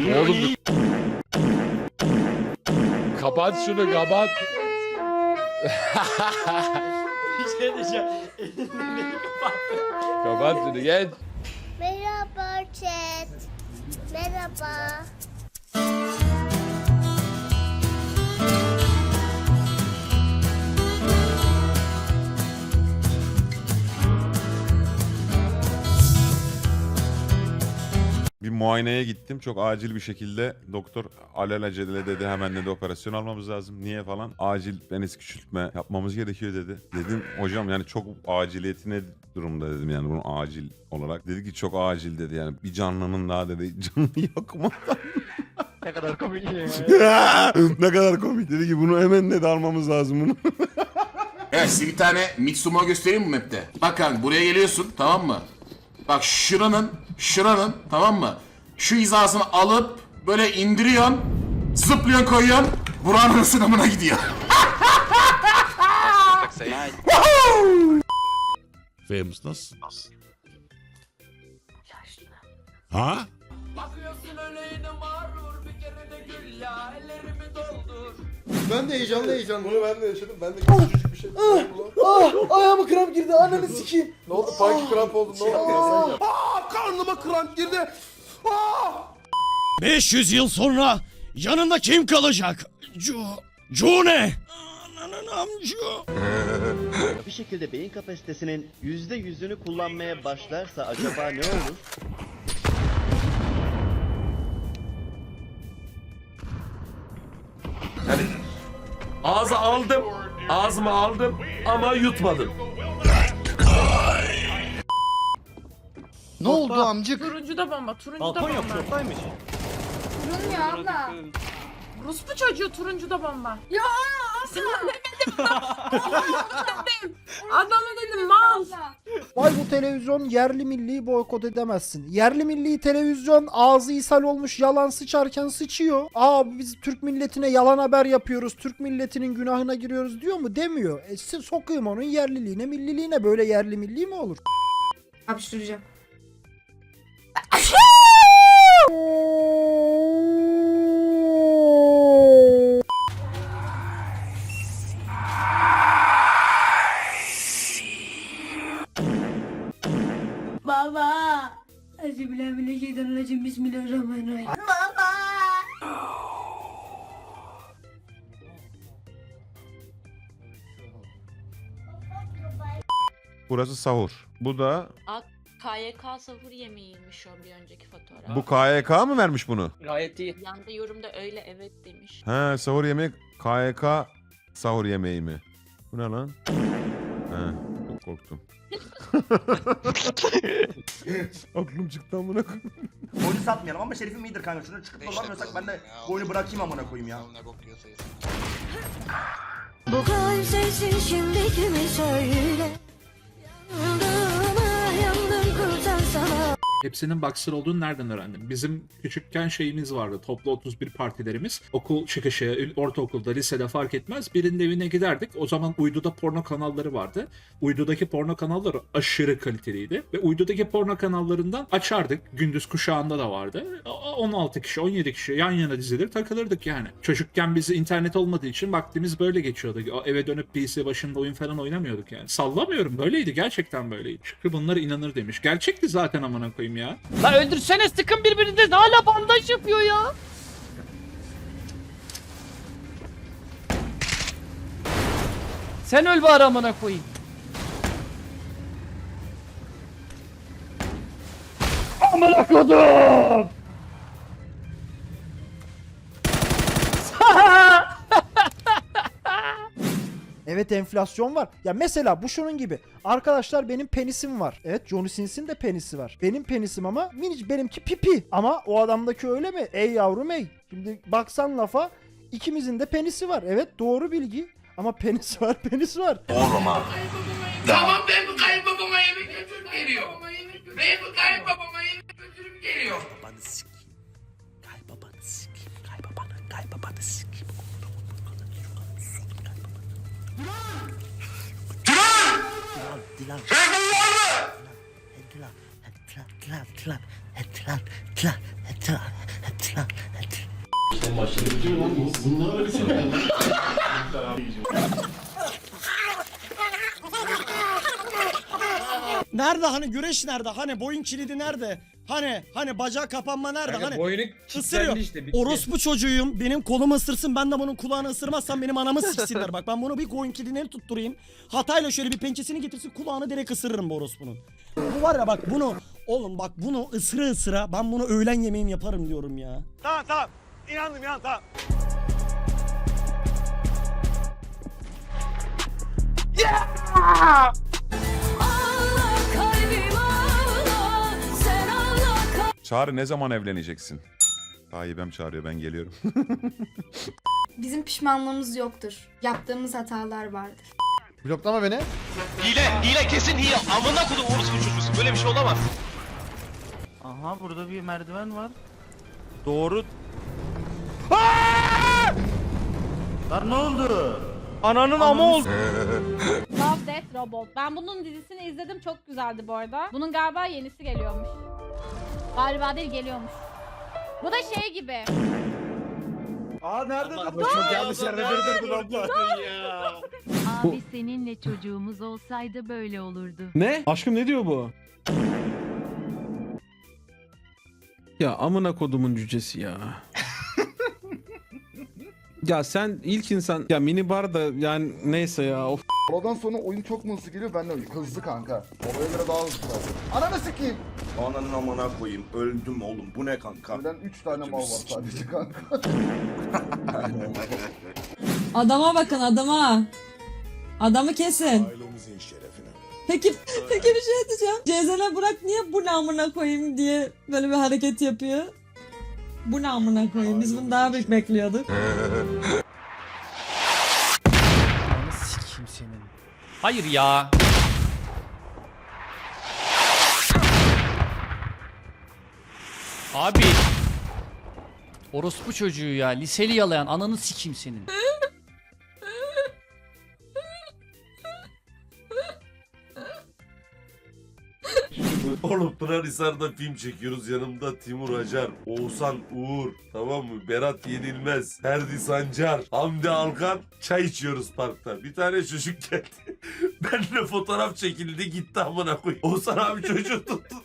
Oğlum. kapat şunu kapat. Bir şey diyeceğim. Elini kapattı. Kapat şunu geç. Merhaba chat. Merhaba. Muayeneye gittim. Çok acil bir şekilde doktor alelacele dedi hemen dedi operasyon almamız lazım. Niye falan? Acil penis küçültme yapmamız gerekiyor dedi. Dedim hocam yani çok aciliyeti ne durumda dedim yani bunu acil olarak. Dedi ki çok acil dedi yani bir canlının daha dedi canını yakmadan. Ne kadar komik ya. ne kadar komik dedi ki bunu hemen dedi almamız lazım bunu. Evet size bir tane Mitsumo göstereyim mi map'te? Bak kanka buraya geliyorsun tamam mı? Bak şuranın, şuranın tamam mı? Şu hizasını alıp böyle indiriyorsun. Zıplıyorsun koyuyorsun. Buranın sınavına gidiyor. Famous nasıl? Ha? Ben de heyecanlı heyecanlı. Bunu ben de yaşadım. Ben de küçücük bir şey. Ah ayağıma kramp girdi ananı sikeyim. ne oldu? Panki kramp oldu. Ne oldu? Aa, karnıma kramp girdi. Aa! 500 yıl sonra yanında kim kalacak? Cu... Cu ne? Ananın amcu. bir şekilde beyin kapasitesinin yüzde yüzünü kullanmaya başlarsa acaba ne olur? Ağza aldım. Ağzıma aldım ama yutmadım. Ne oldu amcık? Turuncu da bomba, turuncu da Balkon yok bomba. şoktaymış. Turuncu abla. Ruspu çocuğu turuncu da bomba. Ya demedim dedim. Adamı dedim mal. Vay bu televizyon yerli milliyi boykot edemezsin. Yerli milli televizyon ağzı ishal olmuş yalan sıçarken sıçıyor. Aa biz Türk milletine yalan haber yapıyoruz. Türk milletinin günahına giriyoruz diyor mu? Demiyor. E, sokayım onun yerliliğine milliliğine böyle yerli milli mi olur? Hapşıracağım. Euzubillahimineşşeytanirracim. Bismillahirrahmanirrahim. Baba. Burası sahur. Bu da KYK sahur yemeğiymiş o bir önceki fotoğraf. bu KYK mı vermiş bunu? Gayet iyi. Yanda yorumda öyle evet demiş. He sahur yemeği KYK sahur yemeği mi? Bu ne lan? He çok korktum. Aklım çıktı amına koyayım. Oyunu satmayalım ama şerifim iyidir kanka. Şunu çıkıp dolamıyorsak ben de oyunu bırakayım amına koyayım ya. Bu kalp sesi şimdi kimi söyle. Hepsinin Boxer olduğunu nereden öğrendim? Bizim küçükken şeyimiz vardı. Toplu 31 partilerimiz. Okul çıkışı, ortaokulda, lisede fark etmez. Birinin evine giderdik. O zaman uyduda porno kanalları vardı. Uydudaki porno kanalları aşırı kaliteliydi. Ve uydudaki porno kanallarından açardık. Gündüz kuşağında da vardı. O- 16 kişi, 17 kişi yan yana dizilir takılırdık yani. Çocukken biz internet olmadığı için vaktimiz böyle geçiyordu. Eve dönüp PC başında oyun falan oynamıyorduk yani. Sallamıyorum böyleydi gerçekten böyleydi. Şükrü bunlara inanır demiş. Gerçekti zaten amına koyayım ya. La öldürsene sıkın birbirinize hala bandaj yapıyor ya. Sen öl bari amına koyayım. Amına kodum. Evet enflasyon var. Ya mesela bu şunun gibi. Arkadaşlar benim penisim var. Evet Johnny Sins'in de penisi var. Benim penisim ama minicik benimki pipi. Ama o adamdaki öyle mi? Ey yavrum ey. Şimdi baksan lafa ikimizin de penisi var. Evet doğru bilgi. Ama penis var penis var. Tamam ben bu kayınbabama yemek götürüp geliyorum. Ben bu kayınbabama yemek götürüp geliyorum. Dilan. Sen bunlar mı? Dilan. Dilan. Dilan. Dilan. Dilan. Dilan. Dilan. Dilan. Sen başını bitiyor lan. Bunlar öyle Nerede hani güreş nerede? Hani boyun kilidi nerede? Hani hani bacak kapanma nerede? hani boynu ısırıyor. Orospu çocuğuyum. Benim kolumu ısırsın. Ben de bunun kulağını ısırmazsam benim anamı siksinler. Bak ben bunu bir koyun kilidine tutturayım. Hatayla şöyle bir pençesini getirsin kulağını direkt ısırırım bu orospunun. Bu var ya bak bunu oğlum bak bunu ısıra ısıra ben bunu öğlen yemeğim yaparım diyorum ya. Tamam tamam. İnandım ya tamam. Allah Çağrı ne zaman evleneceksin? Tayyip'em çağırıyor ben geliyorum. Bizim pişmanlığımız yoktur. Yaptığımız hatalar vardır. Bloklama beni. Hile, hile kesin hile. Amına kodum orospu çocuğusun. Böyle bir şey olamaz. Aha burada bir merdiven var. Doğru. Lan ne oldu? Ananın ama oldu. Robot. Ben bunun dizisini izledim çok güzeldi bu arada. Bunun galiba yenisi geliyormuş. Galiba değil geliyormuş. Bu da şey gibi. Aa nerede? Çok yanlış yerde durdurdun abla. Abi seninle çocuğumuz olsaydı böyle olurdu. Ne? Aşkım ne diyor bu? Ya amına kodumun cücesi ya. Ya sen ilk insan ya minibar da yani neyse ya of. Oradan sonra oyun çok mu hızlı geliyor? Ben de hızlı kanka. Oraya göre daha hızlı. Ananı sikeyim. Ananın amına koyayım. Öldüm oğlum. Bu ne kanka? Ölen 3 tane mal var sadece kanka. Adama bakın adama. Adamı kesin. Peki peki bir şey diyeceğim. Cezene bırak niye bu namına koyayım diye böyle bir hareket yapıyor. Bu namına koyayım. Biz bunu daha büyük bekliyorduk. sikeyim senin. Hayır ya. Abi. Orospu çocuğu ya. Liseli yalayan ananı sikeyim senin. Oğlum Pınarhisar'da film çekiyoruz. Yanımda Timur Acar, Oğuzhan Uğur, tamam mı? Berat Yenilmez, Ferdi Sancar, Hamdi Alkan. Çay içiyoruz parkta. Bir tane çocuk geldi. Benimle fotoğraf çekildi gitti amına koy. Oğuzhan abi çocuğu tuttu.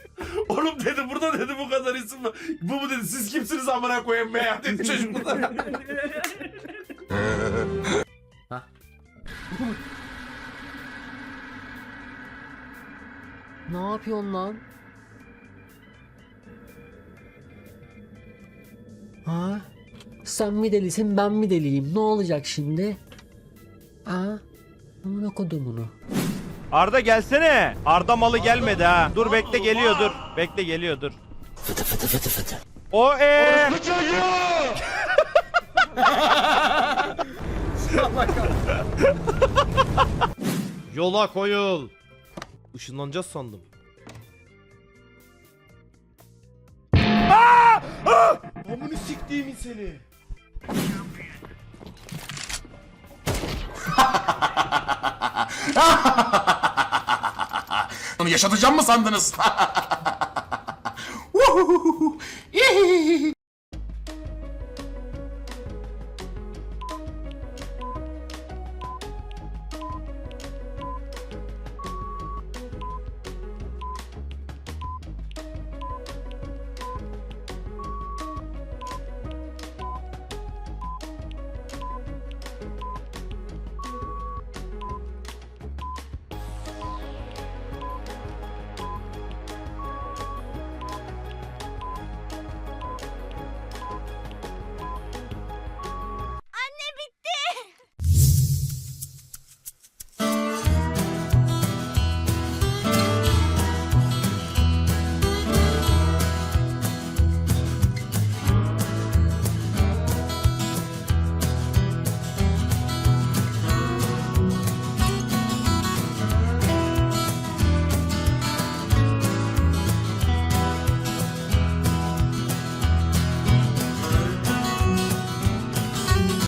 Oğlum dedi burada dedi bu kadar isim var. Bu mu dedi siz kimsiniz amına koyayım be ya dedi çocuk burada. Ne yapıyorsun lan? Ha? Sen mi delisin ben mi deliyim? Ne olacak şimdi? Ha? Amına kodumunu. Arda gelsene. Arda malı gelmedi ha. Dur bekle geliyor dur. Bekle geliyor dur. O e. Yola koyul. Işınlanacağız sandım. Aa! Aa! Amını siktiğimin seni. Onu yaşatacağım mı sandınız?